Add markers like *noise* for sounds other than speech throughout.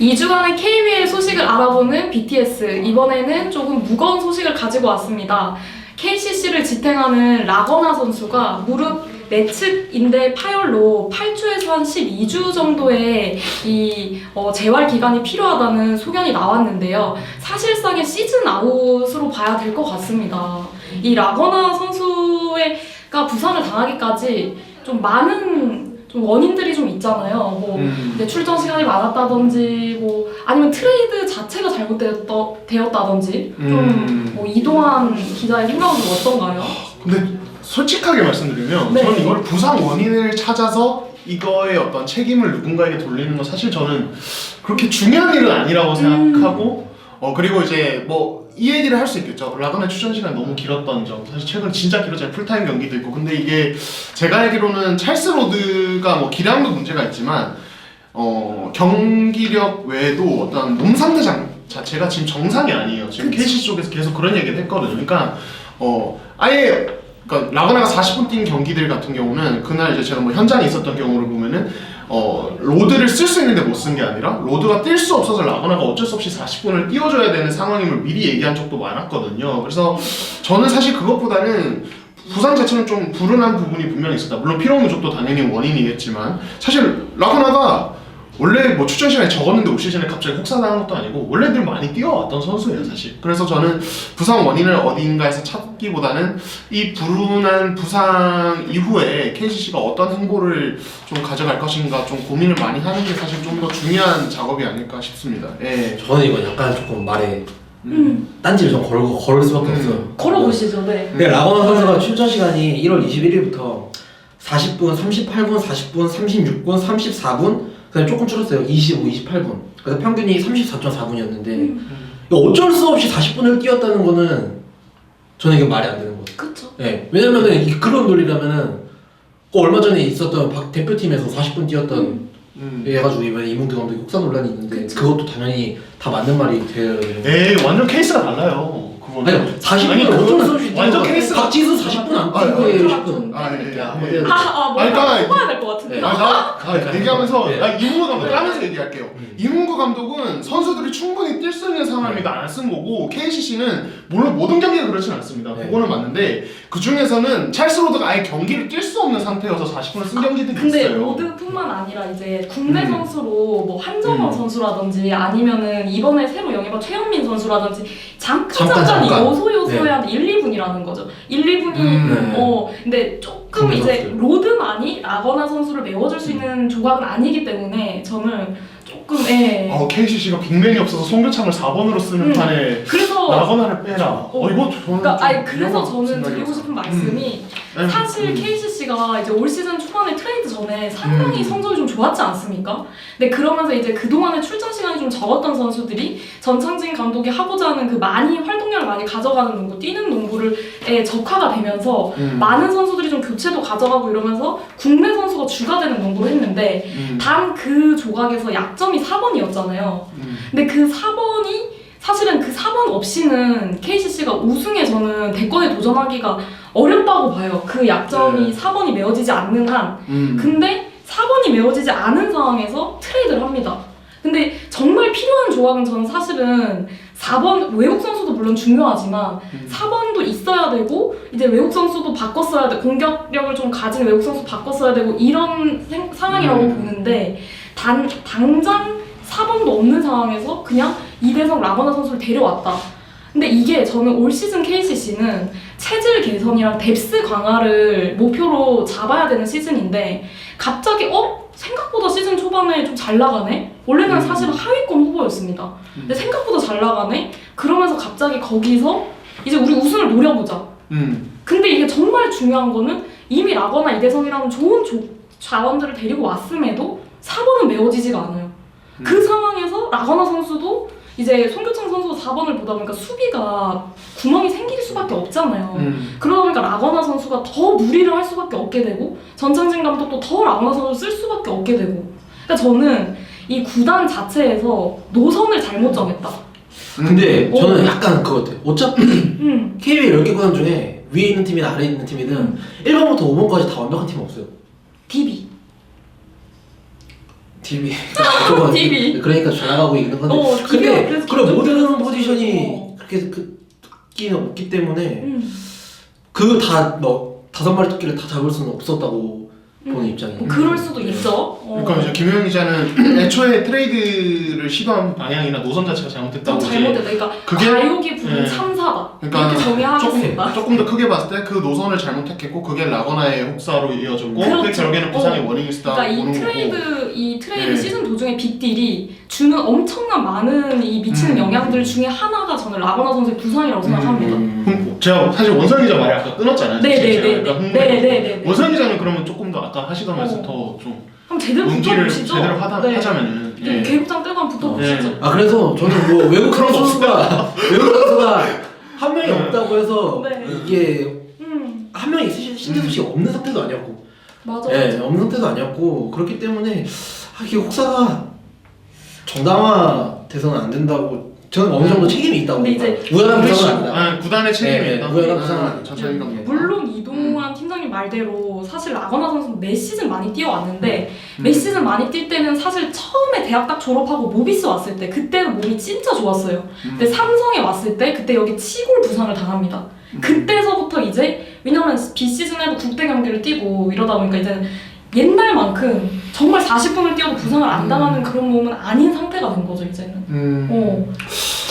2주간의 KBL 소식을 알아보는 BTS. 이번에는 조금 무거운 소식을 가지고 왔습니다. KCC를 지탱하는 라거나 선수가 무릎 내측 인대 파열로 8주에서 한 12주 정도의 이 어, 재활 기간이 필요하다는 소견이 나왔는데요. 사실상의 시즌 아웃으로 봐야 될 것 같습니다. 이 라거나 선수가 부상을 당하기까지 좀 많은 좀 원인들이 좀 있잖아요. 뭐 음. 네, 출전 시간이 많았다든지 뭐 아니면 트레이드 자체가 잘못되었다든지 음. 좀뭐 이동환 기자의 생각은 좀 어떤가요? 근데 솔직하게 말씀드리면 네. 저는 이걸 부상 원인을 찾아서 이거의 어떤 책임을 누군가에게 돌리는 건 사실 저는 그렇게 중요한 일은 아니라고 생각하고 어 그리고 이제 뭐 이 얘기를 할 수 있겠죠. 라그나 출전 시간이 너무 길었던 점. 사실 최근 진짜 길었잖아요 풀타임 경기도 있고. 근데 이게 제가 알기로는 찰스 로드가 뭐 기량도 문제가 있지만 어 경기력 외에도 어떤 몸 상태 장 자체가 지금 정상이 아니에요. 지금. KC 쪽에서 계속 그런 얘기를 했거든요. 그러니까 어 아예 그러니까 라그나가 40분 뛴 경기들 같은 경우는 그날 이제 제가 뭐 현장에 있었던 경우를 보면은 어 로드를 쓸 수 있는데 못 쓴 게 아니라 로드가 뛸 수 없어서 라그나가 어쩔 수 없이 40분을 띄워줘야 되는 상황임을 미리 얘기한 적도 많았거든요. 그래서 저는 사실 그것보다는 부상 자체는 좀 불운한 부분이 분명히 있었다. 물론 피로 누적도 당연히 원인이겠지만 사실 라그나가 원래 뭐 출전 시간이 적었는데 올 시즌에 갑자기 혹사당한 것도 아니고 원래 늘 많이 뛰어왔던 선수예요 사실. 그래서 저는 부상 원인을 어딘가에서 찾기보다는 이 불운한 부상 이후에 KCC가 어떤 행보를 좀 가져갈 것인가 좀 고민을 많이 하는 게 사실 좀 더 중요한 작업이 아닐까 싶습니다. 예. 저는 이건 약간 조금 말에 음. 딴지를 좀 걸고 걸을 수밖에 음. 없어요. 걸어보시죠, 네. 근데 라거나 선수가 출전 시간이 1월 21일부터 40분, 38분, 40분, 36분, 34분, 그다음 조금 줄었어요. 25, 28분. 그래서 평균이 34.4분이었는데 음. 어쩔 수 없이 40분을 뛰었다는 거는 저는 이게 말이 안 되는 거예요. 그쵸. 예. 왜냐면은 이- 그런 논리라면은 그 얼마 전에 있었던 박 대표팀에서 40분 뛰었던 음. 해가지고 이번에 이문규 감독이 혹사 논란이 있는데 그쵸. 그것도 당연히 다 맞는 말이 돼요. 에이 완전 케이스가 달라요. 그거는. 아니 40분 아니, 을 어쩔 수 없이 완전 뛰는 케이스가- 거야. 박지수 40분 안 아, 뛴 아, 거예요. 아, 10분. 아, 예, 예. 야, 한번 예. 해야 돼. 아, 아, 뭔가 그러니까 아니, 뽑아야 될 것 같은데. 네. 아, 나 그러니까. 얘기하면서 네. 아, 이문구 감독 네. 하면서 얘기할게요. 음. 이문구 감독은 선수들이 충분히 뛸 수 있는 상황이다 안 쓴 거고 KCC는 물론 모든 경기가 그렇진 않습니다. 네. 그거는 맞는데 그 중에서는 찰스 로드가 아예 경기를 뛸 수 없는 상태여서 40분을 쓴 경기들이 근데 있어요. 로드뿐만 아니라 이제 국내 음. 선수로 뭐 한정원 음. 선수라든지 아니면은 이번에 새로 영입한 최현민 선수라든지 잠깐 잠깐, 잠깐, 잠깐. 요소요소에 한 1, 2분이라는 거죠. 1, 2분이 음. 어 근데 조금 이제. 로드만이 라거나 선수를 메워줄 수 있는 조각은 아니기 때문에 저는 조금 예. 어, KCC가 빅맨이 없어서 송교창을 4번으로 쓰는 음. 판에 그래서 라거나를 빼라. 어, 이거 저는 그러니까 좀 아니 그래서 위험한 저는 생각이었어요. 드리고 싶은 말씀이 음. 사실 음. KCC가 이제 올 시즌 초반에 트레이드 전에 상당히 음. 성적이 좀 좋았지 않습니까? 근데 그러면서 이제 그동안에 출전 시간이 좀 적었던 선수들이 전창진 감독이 하고자 하는 그 많이 활동량을 많이 가져가는 농구, 뛰는 농구를에 적화가 되면서 음. 많은 선수들이 좀 교체도 가져가고 이러면서 국내 선수가 주가 되는 농구를 했는데 음. 단그 조각에서 약점이 4번이었잖아요. 음. 근데 그 4번이 사실은 그 4번 없이는 KCC가 우승에 저는 대권에 도전하기가 어렵다고 봐요. 그 약점이 네. 4번이 메워지지 않는 한. 음. 근데 4번이 메워지지 않은 상황에서 트레이드를 합니다. 근데 정말 필요한 조각은 저는 사실은 4번 외국 선수도 물론 중요하지만 음. 4번도 있어야 되고 이제 외국 선수도 바꿨어야 돼 공격력을 좀 가진 외국 선수 바꿨어야 되고 이런 생- 상황이라고 음. 보는데 단 당장 4번도 없는 상황에서 그냥 이대성 라거나 선수를 데려왔다. 근데 이게 저는 올 시즌 KCC는 체질 개선이랑 뎁스 강화를 목표로 잡아야 되는 시즌인데 갑자기 어 생각보다 시즌 초반에 좀 잘 나가네. 원래는 음. 사실은 하위권 후보였습니다. 근데 생각보다 잘 나가네. 그러면서 갑자기 거기서 이제 우리 우승을 노려보자. 음. 근데 이게 정말 중요한 거는 이미 라거나 이대성이라는 좋은 조, 자원들을 데리고 왔음에도 4번은 메워지지가 않아요. 그 음. 상황에서 라거나 선수도 이제 송교창 선수가 4번을 보다 보니까 수비가 구멍이 생길 수밖에 없잖아요. 음. 그러다 보니까 라거나 선수가 더 무리를 할 수밖에 없게 되고 전창진 감독도 더 라거나 선수를 쓸 수밖에 없게 되고 그러니까 저는 이 구단 자체에서 노선을 잘못 정했다. 근데 어. 저는 약간 그거 같아요. 어차피 음. KBL 10개 구단 중에 위에 있는 팀이나 아래에 있는 팀이든 1번부터 5번까지 다 완벽한 팀은 없어요. DB. *laughs* 그거 DB. 그러니까 잘 나가고 있는 건데. 어, 근데 그래서 그런 모든. 포지션이 어. 그렇게 그 끼는 없기 때문에 음. 그다뭐 다섯 마리 토끼를 다 잡을 수는 없었다고 음. 보는 입장이에요. 뭐 그럴 수도 있죠. 어. 그러니까 이제 김효영 기자는 *clears throat* 애초에 트레이드를 시도한 방향이나 노선 자체가 잘못됐다고 이제 잘못됐다. 그러니까 그게- 가요기 부분 네. 참사다. 그러니까 이렇게 정의하겠습니다. 조금, 조금 더 크게 봤을 때 그 노선을 잘못했겠고 그게 라거나의 혹사로 이어졌고 그게 그렇죠. 결국에는 부상의 어. 원인일 수도 그러니까 이 보는 거고 트레이드 이 트레이드 네. 시즌 도중에 빅딜이 주는 엄청난 많은 이 미치는 음. 영향들 중에 하나가 저는 라거나 선수의 부상이라고 생각합니다. 음, 제가 사실 원성 기자 말이 아까 끊었잖아요. 네 네네. 제가 그러니까 흥분해서. 네네 네. 원성 기자는 그러면 조금 더 아까 하시던 어. 말씀 더좀 한번 제대로 문제를 붙어보시죠. 제대로 하다, 네. 하자면은 좀 예. 개국장 끌고 한번 붙어보시죠. 네. 아 그래서 저는 뭐 외국 *laughs* 선수가 외국 선수가 한 명이 네. 없다고 해서 네. 이게 음 한 명이 신재수 씨 없는 상태도 아니었고, 맞아. 예, 없는 상태도 아니었고 그렇기 때문에 아, 이게 혹사가 정당화 돼서는 안 된다고 저는 어느 정도 책임이 있다고 근데 이제 봐요. 우연한. 부상은 아니다. 아, 구단의 책임이다. 네, 우연한 부상은 아니다. 천천히 감독. 물론 이동환 팀장님 말대로 사실 라거나 선수는 매 시즌 많이 뛰어왔는데 음. 매 시즌 많이 뛸 때는 사실 처음에 대학 딱 졸업하고 모비스 왔을 때 그때는 몸이 진짜 좋았어요. 음. 근데 삼성에 왔을 때 그때 여기 치골 부상을 당합니다. 음. 그때서부터 이제 왜냐면 비시즌에도 국대 경기를 뛰고 이러다 보니까 이제는 옛날만큼 정말 40분을 뛰어도 부상을 안 당하는 그런 몸은 아닌 상태가 된 거죠 이제는. 음. 어,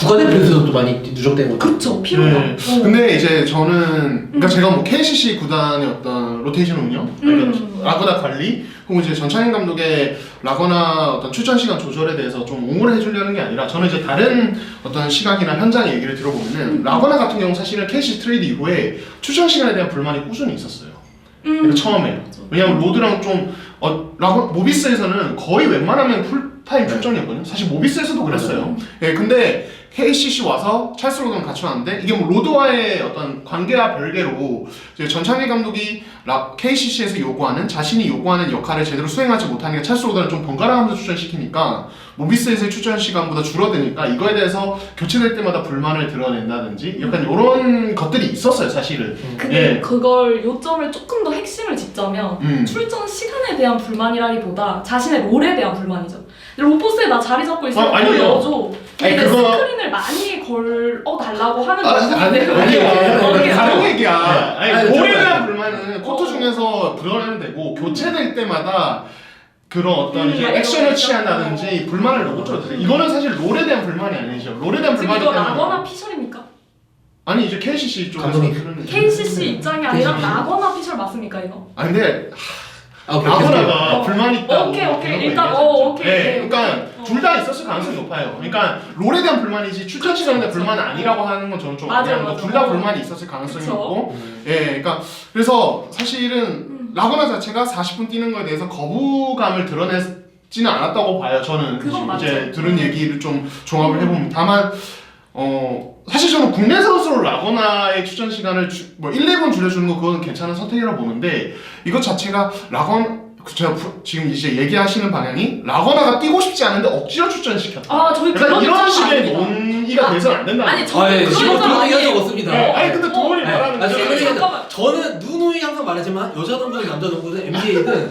국가대표에서도 또 많이 누적된 거. 그쵸 피로가. 네. 어. 근데 이제 저는 그러니까 음. 제가 뭐 KCC 구단의 어떤 로테이션 운영, 음. 라거나 관리, 혹은 이제 전창인 감독의 라거나 어떤 출전 시간 조절에 대해서 좀 옹호를 해주려는 게 아니라 저는 이제 다른 어떤 시각이나 현장 얘기를 들어보면은 음. 라거나 같은 경우 사실은 KCC 트레이드 이후에 출전 시간에 대한 불만이 꾸준히 있었어요. 음. 그러니까 처음에. 왜냐면 로드랑 좀 어, 라거 모비스에서는 거의 웬만하면 풀타임 네. 출전이었거든요. 사실 모비스에서도 그랬어요. 예, 근데 KCC 와서 찰스 로드랑 같이 왔는데 이게 뭐 로드와의 어떤 관계와 별개로 전창희 감독이 라, KCC에서 요구하는 자신이 요구하는 역할을 제대로 수행하지 못하니까 찰스 로드를 좀 번갈아가면서 출전시키니까 모비스에서의 출전 시간보다 줄어드니까 이거에 대해서 교체될 때마다 불만을 드러낸다든지 약간 이런 것들이 있었어요, 사실은. 근데 예. 그걸 요점을 조금 더 핵심을 짚자면 음. 출전 시간에 대한 불만이라기보다 자신의 롤에 대한 불만이죠. 로포스에 나 자리 잡고 있으면 어, 골 아니요. 넣어줘. 아니, 근데 그거- 스크린을 많이 걸어 달라고 하는 아. 아니, 아니, 아니야. 아니, 다른 얘기야. 아니, 아니, 볼에 잠깐만요. 대한 불만은 코트 어. 중에서 드러내면 되고 교체될 때마다 그런 어떤 음, 이제 맞아, 액션을 맞아. 취한다든지 불만을 넘어뜨려도 돼. 이거는 사실 롤에 대한 불만이 아니죠. 롤에 대한 지금 불만이 이거 때문에 라거나 피셜입니까? 아니 이제 KCC 쪽에서 그런 KCC 입장이 아니라 KCC. 라거나 피셜 맞습니까 이거? 아 근데 아, 라거나가 어. 불만이 있다고 오케이, 오케이. 이런 거 일단, 얘기하셨죠. 어, 오케이, 네. 그러니까 어. 둘 다 있었을 가능성이 높아요. 그러니까 롤에 대한 불만이지 출전 시간에 대한. 불만은 아니라고 하는 건 저는 좀 맞아, 아니라는 맞아. 거둘다 어. 불만이 있었을 가능성이 그쵸. 높고 예, 그러니까 그래서 사실은 음. 라거나 자체가 40분 뛰는 거에 대해서 거부감을 드러내지는 않았다고 봐요. 저는 그건 이제 맞죠. 들은 얘기를 좀 종합을 해보면 다만 어 사실 저는 국내 선수로 라거나의 출전 시간을 주, 뭐 1, 2분 줄여주는 거 그거는 괜찮은 선택이라고 보는데 이것 자체가 라건 제가 부- 지금 이제 얘기하시는 방향이 라거나가 뛰고 싶지 않은데 억지로 출전시켰다. 아 저희 약간 그런 이런 식의 아닙니다. 논의가 아, 돼서는 안 된다. 아니 저 아, 예, 그런 지금 얘기 아니에요. 없습니다. 네, 아니 근데 어. 도원이 네. 말하는 아, 게 저는 그냥 잠깐만. 저는 누누이 항상 말하지만 여자 농구든 남자 농구든 NBA든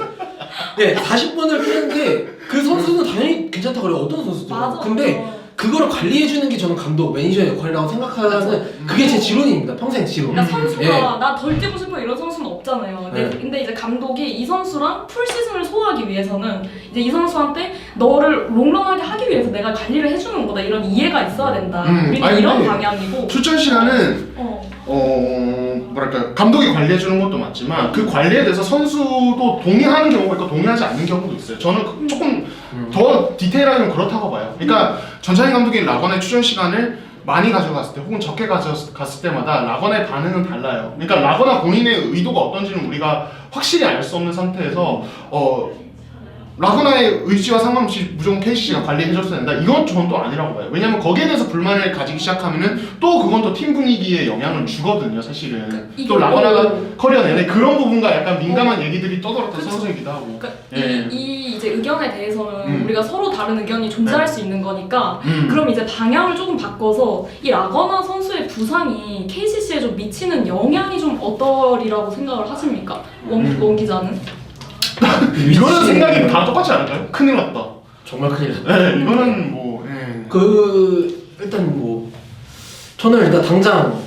네 40분을 뛰는데 그 선수는 당연히 괜찮다 그래요 어떤 선수도 맞아. 근데 맞아. 그거를 관리해 주는 게 저는 감독 매니저의 역할이라고 생각하는 그게 제 지론입니다 평생 지론 그러니까 선수가 예. 나 덜 뛰고 싶어 이런 선수는 없잖아요. 근데, 네. 근데 이제 감독이 이 선수랑 풀 시즌을 소화하기 위해서는 이제 이 선수한테 너를 롱런하게 하기 위해서 내가 관리를 해주는 거다 이런 이해가 있어야 된다. 음, 우리는 아니, 이런 근데 방향이고. 출전 시간은 어. 어 뭐랄까 감독이 관리해 주는 것도 맞지만 그 관리에 대해서 선수도 동의하는 경우가 있고 동의하지 않는 경우도 있어요. 저는 그- 조금 음. 더 디테일하면 그렇다고 봐요. 그러니까 전찬희 감독이 라건의 출전 시간을 많이 가져갔을 때 혹은 적게 가져갔을 때마다 라건의 반응은 달라요. 그러니까 라거나 본인의 의도가 어떤지는 우리가 확실히 알 수 없는 상태에서 어 라거나의 의지와 상관없이 무조건 KCC가 관리해줬어야 된다. 이건 저는 또 아니라고 봐요. 왜냐면 거기에 대해서 불만을 가지기 시작하면은 또 그건 또 팀 분위기에 영향을 주거든요, 사실은. 그러니까 또 라거나가 뭐- 커리어 내내 그런 부분과 약간 민감한 얘기들이 떠돌았던. 선수이기도 하고. 그러니까 예. 이, 이 이제 의견에 대해서는 음. 우리가 서로 다른 의견이 존재할 수 있는 거니까 음. 그럼 이제 방향을 조금 바꿔서 이 라거나 선수의 부상이 KCC에 좀 미치는 영향이 좀 어떠리라고 생각을 하십니까? 원, 음. 원 기자는? *laughs* 이거는 생각이 다 똑같지 않을까요? 큰일 났다. 정말 큰일 났. 네, 이거는 뭐 예. 그 일단 뭐 저는 일단 당장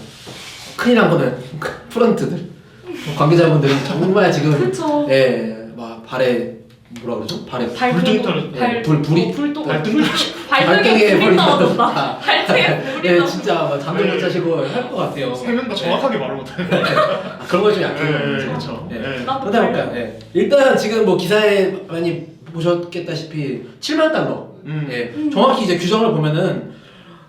큰일 난 거는 그 *laughs* 프런트들 관계자분들이 정말 지금 그렇죠. 예막 발에 뭐라 그러죠? 발에 불똥 떨어져. 발 불- 불이- 불똥 발등 불- *laughs* 발등에 불이 불이 떨어졌다. 발등에 불이 예 떨어졌다. 진짜 막 잠도 못 자시고 할 것 같아요. 세명 다 정확하게 말을 못해요. 아, 그런 거좀 약해요. 예, 그렇죠. 예. 예. 나도 그러다 보니까 예. 일단 지금 뭐 기사에 많이 보셨겠다시피 7만 달러. 음. 예. 정확히 이제 규정을 보면은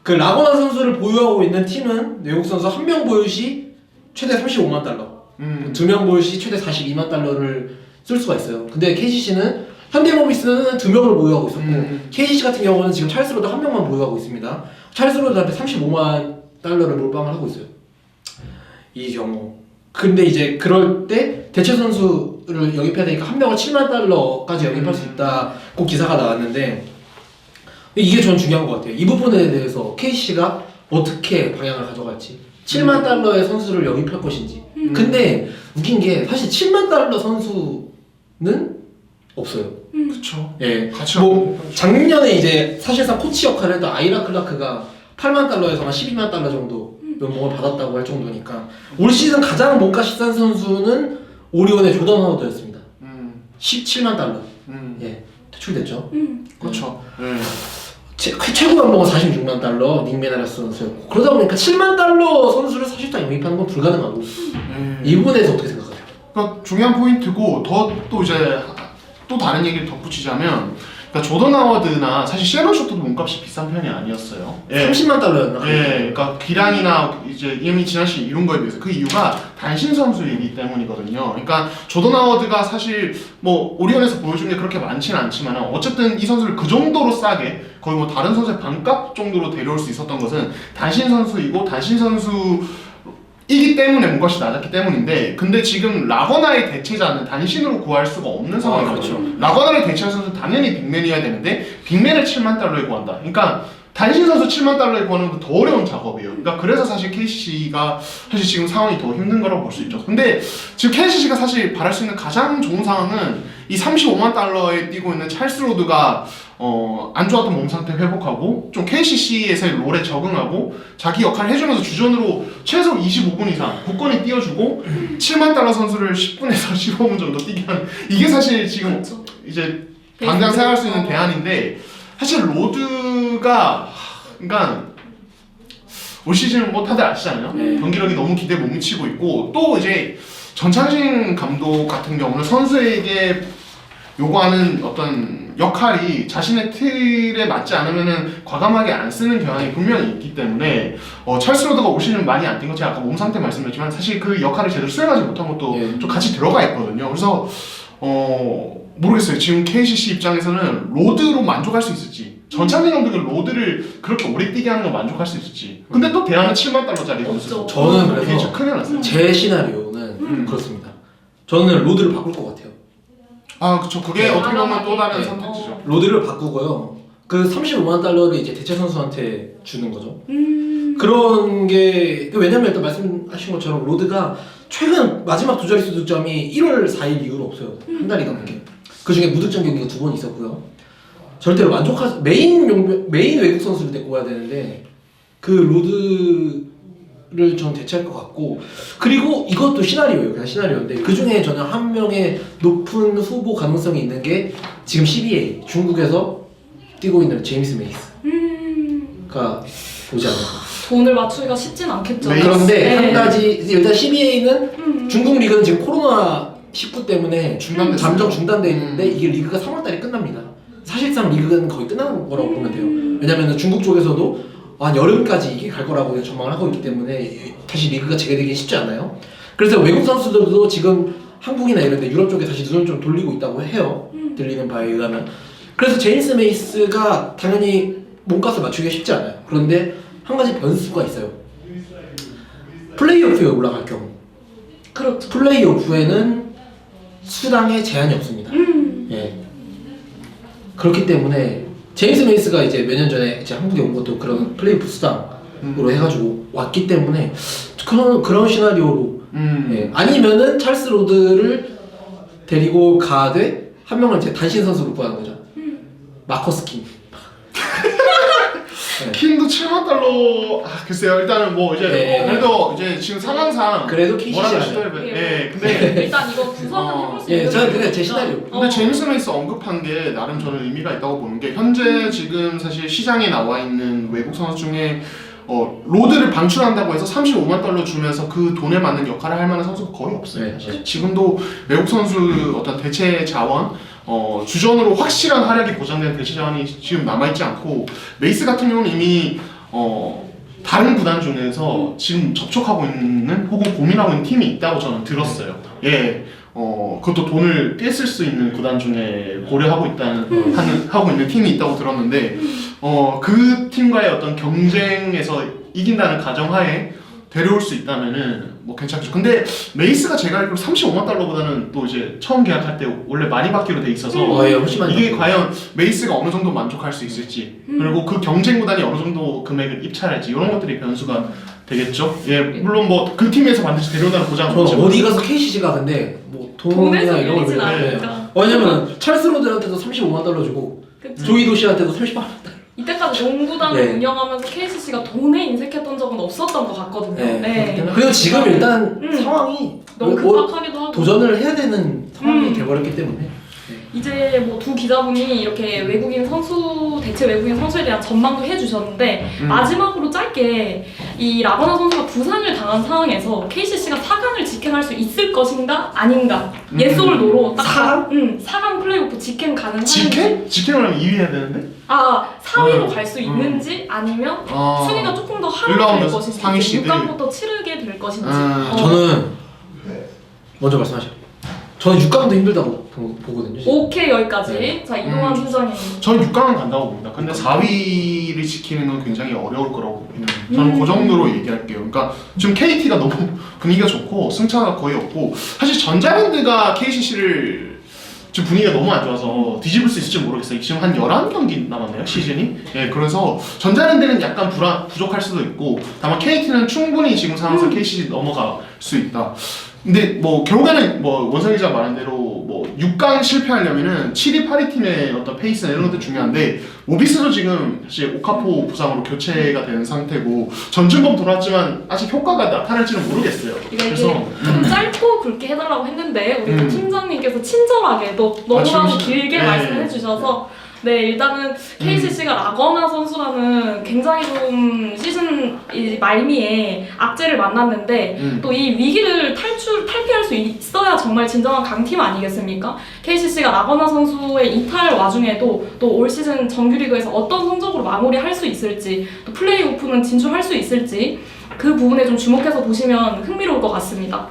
그 라고나 선수를 보유하고 있는 팀은 외국 선수 한 명 보유 시 최대 35만 달러, 음. 두 명 보유 시 최대 42만 달러를 쓸 수가 있어요. 근데 KCC는 현대모비스는 두 명을 보유하고 있었고 음. KCC 같은 경우는 지금 찰스 로드 한 명만 보유하고 있습니다. 찰스 로드한테 35만 달러를 몰빵을 하고 있어요. 이 경우. 근데 이제 그럴 때 대체 선수를 영입해야 되니까 한 명을 7만 달러까지 영입할 수 있다고 기사가 나왔는데 이게 전 중요한 것 같아요. 이 부분에 대해서 KC가 어떻게 방향을 가져갈지. 7만 달러의 선수를 영입할 것인지. 근데 웃긴 게 사실 7만 달러 선수 는 없어요. 그렇죠. 예. 같이 뭐 작년에 이제 사실상 코치 역할을 했던 아이라 클라크가 8만 달러에서 한 12만 달러 정도 연봉을 받았다고 할 정도니까 올 시즌 가장 몸값이 싼 선수는 오리온의 조던 하워드였습니다. 음. 17만 달러. 음. 예. 퇴출됐죠. 음. 그렇죠. 예. 최, 최고 연봉은 46만 달러 닉 메나레스 선수였고 그러다 보니까 7만 달러 선수를 사실상 영입하는 건 불가능하고 예. 이 부분에 대해서 어떻게 생각하세요? 그러니까 중요한 포인트고 더 또 이제 또 다른 얘기를 덧붙이자면 그러니까 조던 하워드나 사실 셰런 쇼트도 몸값이 비싼 편이 아니었어요. 예. 30만 달러였나? 예, 그러니까 기량이나 이제 이미 지난 시즌 이룬 거에 비해서 그 이유가 단신 선수이기 때문이거든요. 그러니까 조던 하워드가 사실 뭐 오리온에서 보여준 게 그렇게 많지는 않지만 어쨌든 이 선수를 그 정도로 싸게 거의 뭐 다른 선수의 반값 정도로 데려올 수 있었던 것은 단신 선수이고 단신 선수 이기 때문에 몸값이 낮았기 때문인데 근데 지금 라거나의 대체자는 단신으로 구할 수가 없는 상황이거든요. 그렇죠. 라거나를 대체할 선수는 당연히 빅맨이어야 되는데 빅맨을 7만 달러에 구한다. 그러니까 단신 선수 7만 달러에 구하는 건더 어려운 작업이에요. 그러니까 그래서 사실 KCC가 사실 지금 상황이 더 힘든 거라고 볼 수 있죠. 근데 지금 KCC가 사실 바랄 수 있는 가장 좋은 상황은 이 35만 달러에 뛰고 있는 찰스 로드가 어, 안 좋았던 몸 상태 회복하고 좀 KCC에서의 롤에 적응하고 자기 역할을 해주면서 주전으로 최소 25분 이상 굳건히 뛰어주고 7만 달러 선수를 10분에서 15분 *laughs* 정도 뛰게 하는 이게 사실 지금 그렇죠. 이제 당장 생각할 수 있는 대안인데 사실 로드가 하, 그러니까 올 시즌 뭐 다들 아시잖아요. 네. 경기력이 너무 기대에 못 미치고 있고 또 이제 전창신 감독 같은 경우는 선수에게 요구하는 어떤 역할이 자신의 틀에 맞지 않으면은 과감하게 안 쓰는 경향이 분명히 있기 때문에 어, 찰스 로드가 올 시즌 많이 안 뛴 거 제가 아까 몸 상태 말씀드렸지만 사실 그 역할을 제대로 수행하지 못한 것도 예. 좀 같이 들어가 있거든요. 그래서 어 모르겠어요. 지금 KCC 입장에서는 로드로 만족할 수 있을지 전창진 감독이 로드를 그렇게 오래 뛰게 하는 걸 만족할 수 있을지 근데 또 대안은 7만 달러짜리 선수. 저는 그게 그래서 진짜 큰일 났어요. 제 시나리오는 음. 그렇습니다. 저는 로드를 바꿀 것 같아요. 아 그쵸 그게 네. 어떻게 보면 또 다른 네. 선택지죠. 로드를 바꾸고요. 그 35만 달러를 이제 대체 선수한테 주는 거죠. 음. 그런 게 왜냐면 일단 말씀하신 것처럼 로드가 최근 마지막 두 자릿수 득점이 1월 4일 이후로 없어요. 한 달이 넘게. 그 중에 무득점 경기가 두 번 있었고요. 절대로 만족하 메인 용 메인 외국 선수를 데리고 와야 되는데 그 로드 를전 대체할 것 같고 그리고 이것도 시나리오예요. 그냥 시나리오인데 그 중에 저는 한 명의 높은 후보 가능성이 있는 게 지금 CBA 중국에서 뛰고 있는 제임스 메이스가 음. 보지 않을까. 돈을 맞추기가 쉽진 않겠죠. 메이스. 그런데 네. 한 가지 일단 CBA는 음. 중국 리그는 지금 코로나 19 때문에 중단됐어요. 잠정 중단돼 있는데 이게 리그가 3월달에 끝납니다. 사실상 리그는 거의 끝난 거라고 보면 돼요. 왜냐면은 중국 쪽에서도 한 여름까지 이게 갈 거라고 전망을 하고 있기 때문에 다시 리그가 재개되기 쉽지 않아요. 그래서 외국 선수들도 지금 한국이나 이런 데 유럽 쪽에 다시 눈을 좀 돌리고 있다고 해요. 들리는 바에 의하면. 그래서 제임스 메이스가 당연히 몸값을 맞추기가 쉽지 않아요. 그런데 한 가지 변수가 있어요. 플레이오프에 올라갈 경우 그렇죠. 플레이오프에는 수당에 제한이 없습니다. 음. 예. 그렇기 때문에 제임스 메이스가 이제 몇 년 전에 이제 한국에 온 것도 그런 플레이오프 수당으로 해가지고 왔기 때문에 그런 그런 시나리오로 음. 예. 아니면은 찰스 로드를 데리고 가되 한 명을 이제 단신 선수로 구하는 거죠. 마커스 킹. 네. 킹도 7만 달러. 아, 글쎄요. 일단은 뭐 이제 네. 그래도 이제 지금 상황상 그래도 KCC 뭐라도 를 시도해봐요. 예. 예. 근데 일단 이거 구성은 어, 해볼 수 예, 있는 저는 근데 제. 시나리오. 근데 어. 제임스 메이스 언급한 게 나름 저는 의미가 있다고 보는 게 현재 지금 사실 시장에 나와 있는 외국 선수 중에 어, 로드를 방출한다고 해서 35만 달러 주면서 그 돈에 맞는 역할을 할 만한 선수가 거의 없어요. 네, 사실. 지금도 외국 선수 어떤 대체 자원 어, 주전으로 확실한 활약이 보장된 대체 자원이 지금 남아있지 않고 메이스 같은 경우는 이미 어, 다른 구단 중에서 지금 접촉하고 있는 혹은 고민하고 있는 팀이 있다고 저는 들었어요. 예. 어, 그것도 돈을 떼쓸 수 있는 구단 중에 고려하고 있다는, 하는, 하고 있는 팀이 있다고 들었는데, 어, 그 팀과의 어떤 경쟁에서 이긴다는 가정하에 데려올 수 있다면은 뭐 괜찮죠. 근데 메이스가 제가 알기로 35만 달러보다는 또 이제 처음 계약할 때 원래 많이 받기로 돼 있어서 어, 예, 훨씬 많이 이게 받고. 과연 메이스가 어느 정도 만족할 수 있을지 음. 그리고 그 경쟁 구단이 어느 정도 금액을 입찰할지 이런 것들이 변수가 되겠죠. 예, 물론 뭐 그 팀에서 반드시 데려온다는 보장은 없지만 어디 가서 KCC가 근데 뭐 돈이나 돈에서 이런 걸 밀리진 않으니까. 왜냐면 찰스 로드한테도 35만 달러 주고 그치. 조이도 씨한테도 30만 원. 이때까지 농구단을 네. 운영하면서 KCC가 돈에 인색했던 적은 없었던 것 같거든요. 네. 그리고 지금 일단 음. 상황이 너무 뭐 급박하기도 하고. 도전을 해야 되는 상황이 음. 돼버렸기 때문에 이제 뭐 두 기자분이 이렇게 외국인 선수 대체 외국인 선수에 대한 전망도 해주셨는데 음. 마지막으로 짧게 이 라거나 선수가 부상을 당한 상황에서 KCC가 4강을 직행할 수 있을 것인가 아닌가 음. 예솔 노로 딱 4강? 응, 4강 플레이오프 직행 가능한지 직행? 직행을 하면 2위 해야 되는데? 아 4위로 음. 갈수 음. 있는지 아니면 어. 순위가 조금 더 하락될 것인지 상위 시드. 6강부터 치르게 될 것인지 음. 어. 저는 먼저 말씀하셔. 저는 6강도 힘들다고 보- 보거든요. 오케이 여기까지 네. 자 이동환 음. 팀장님 저는 6강은 간다고 봅니다. 근데 4위를 지키는 건 굉장히 어려울 거라고 보기는 해요. 저는 음. 그 정도로 얘기할게요. 그러니까 지금 KT가 너무 *laughs* 분위기가 좋고 승차가 거의 없고 사실 전자랜드가 KCC를 지금 분위기가 너무 안 좋아서 뒤집을 수 있을지 모르겠어요. 지금 한 11경기 남았네요, 시즌이. 예, 그래서 전자랜드는 약간 불안, 부족할 수도 있고 다만 KT는 충분히 지금 상황에서 KCC 넘어갈 수 있다. 근데 뭐 결국에는 뭐 원상 기자 말한 대로 뭐 6강 실패하려면은 7위, 8위 팀의 어떤 페이스나 이런 것도 중요한데 오비스도 지금 사실 오카포 부상으로 교체가 되는 상태고 전준범 돌아왔지만 아직 효과가 나타날지는 모르겠어요. 그래서 좀 짧고 굵게 해달라고 했는데 우리 음. 팀장님께서 친절하게 너, 너무나도 지금 길게 네. 말씀해 주셔서 네 일단은 KCC가 라거나 선수라는 굉장히 좀 시즌 이 말미에 악재를 만났는데 음. 또 이 위기를 탈출 탈피할 수 있어야 정말 진정한 강팀 아니겠습니까? KCC가 라거나 선수의 이탈 와중에도 또 올 시즌 정규리그에서 어떤 성적으로 마무리할 수 있을지 또 플레이오프는 진출할 수 있을지 그 부분에 좀 주목해서 보시면 흥미로울 것 같습니다.